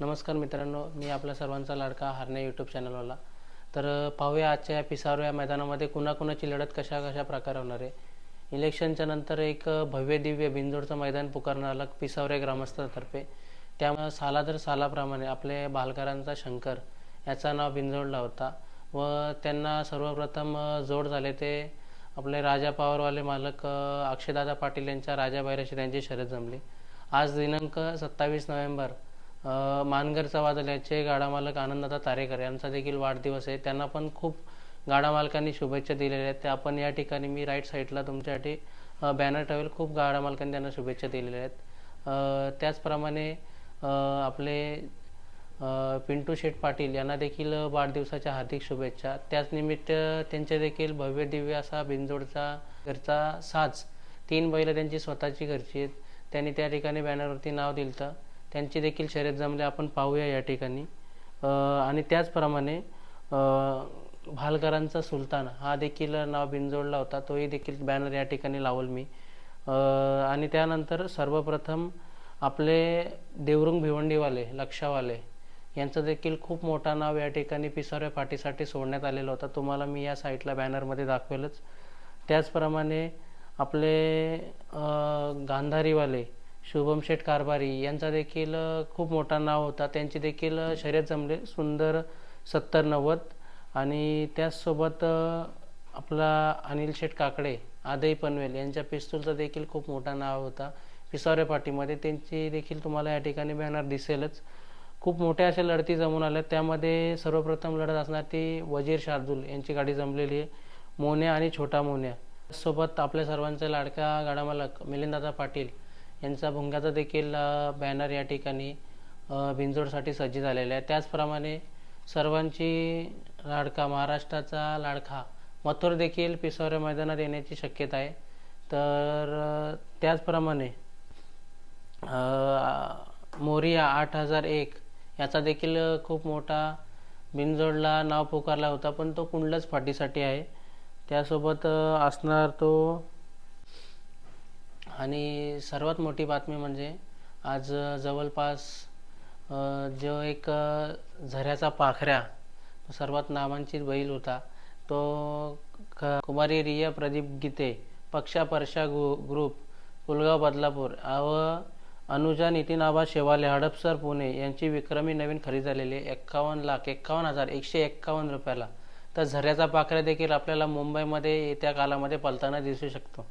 नमस्कार मित्रांनो मी आपल्या सर्वांचा लाडका हारणे यूट्यूब चॅनलवाला तर पाहूया आजच्या या पिसारो या मैदानामध्ये कुणाकुणाची लढत कशा कशा प्रकारे होणार आहे. इलेक्शनच्या नंतर एक भव्य दिव्य बिंदोडचं मैदान पुकारणार आलं पिसावरे ग्रामस्थातर्फे. त्यामुळे साला दर सालाप्रमाणे आपले बालकरांचा शंकर याचा नाव बिंजोडला होता. व त्यांना सर्वप्रथम जोड झाले ते आपले राजा पवारवाले मालक अक्षयदादा पाटील यांच्या राजा बैराशी त्यांची शर्यत जमली. आज दिनांक सत्तावीस नोव्हेंबर मानगरचा वादल्याचे गाडामालक गाडा मालक आनंददादा तारेकर यांचा देखील वाढदिवस आहे. त्यांना पण खूप गाडा मालकांनी शुभेच्छा दिलेल्या आहेत. त्या आपण या ठिकाणी मी राईट साईडला तुमच्यासाठी बॅनर ठेवेल. खूप गाडा मालकांनी त्यांना शुभेच्छा दिलेल्या आहेत. त्याचप्रमाणे आपले पिंटू शेठ पाटील यांना देखील वाढदिवसाच्या हार्दिक शुभेच्छा. त्याच निमित्त त्यांचे देखील भव्य दिव्य असा बिनजोडचा घरचा साज तीन बैल त्यांची स्वतःची घरची आहेत. त्यांनी त्या ठिकाणी बॅनरवरती नाव दिलं त्यांची देखील शर्यत जमले. आपण पाहूया या ठिकाणी. आणि त्याचप्रमाणे भालकरांचा सुलतान हा देखील नाव बिनजोडला होता. तोही देखील बॅनर या ठिकाणी लावल मी. आणि त्यानंतर सर्वप्रथम आपले देवरुंग भिवंडीवाले लक्षावाले यांचं देखील खूप मोठा नाव या ठिकाणी पिसाऱ्या पाठीसाठी सोडण्यात आलेला होता. तुम्हाला मी या साईटला बॅनरमध्ये दाखवेलच. त्याचप्रमाणे आपले गांधारीवाले शुभम शेठ कारभारी यांचा देखील खूप मोठा नाव होता. त्यांची देखील शर्यत जमले. सुंदर सत्तर नव्वद. आणि त्याचसोबत आपला अनिल शेठ काकडे आदई पनवेल यांच्या पिस्तूलचा देखील खूप मोठा नाव होता. पिसावरे पाटीमध्ये त्यांची देखील तुम्हाला या ठिकाणी बॅनर दिसेलच. खूप मोठ्या अशा लढती जमून आल्या. त्यामध्ये सर्वप्रथम लढत असणार ती वजीर शार्दूल यांची गाडी जमलेली आहे. मोन्या आणि छोटा मोन्या. सोबत आपल्या सर्वांचा लाडका गाडामालक मिलिंदादा पाटील यांचा भुंग्याचा देखील बॅनर या ठिकाणी बिंजोडसाठी सज्ज झालेला आहे. त्याचप्रमाणे सर्वांची लाडका महाराष्ट्राचा लाडका मथुर देखील पिसावरे मैदानात येण्याची शक्यता आहे. तर त्याचप्रमाणे मोरिया आठ हजार एक याचा देखील खूप मोठा बिनजोडला नाव पुकारला होता पण तो कुंडलच फाटीसाठी आहे. त्यासोबत असणार तो आणि सर्वात मोठी बातमी म्हणजे आज जवळपास जो एक झऱ्याचा पाखऱ्या सर्वात नामांकित बैल होता तो क- कुमारी रिया प्रदीप गीते पक्षा परशा गु ग्रुप पुलगाव बदलापूर व अनुजा नितीन आबा शेवाले हडपसर पुणे यांची विक्रमी नवीन खरेदी झालेली एक्कावन्न लाख एक्कावन्न हजार एकशे एक्कावन्न रुपयाला. तर झऱ्याचा पाखऱ्या देखील आपल्याला मुंबईमध्ये येत्या कालामध्ये पलताना दिसू शकतो.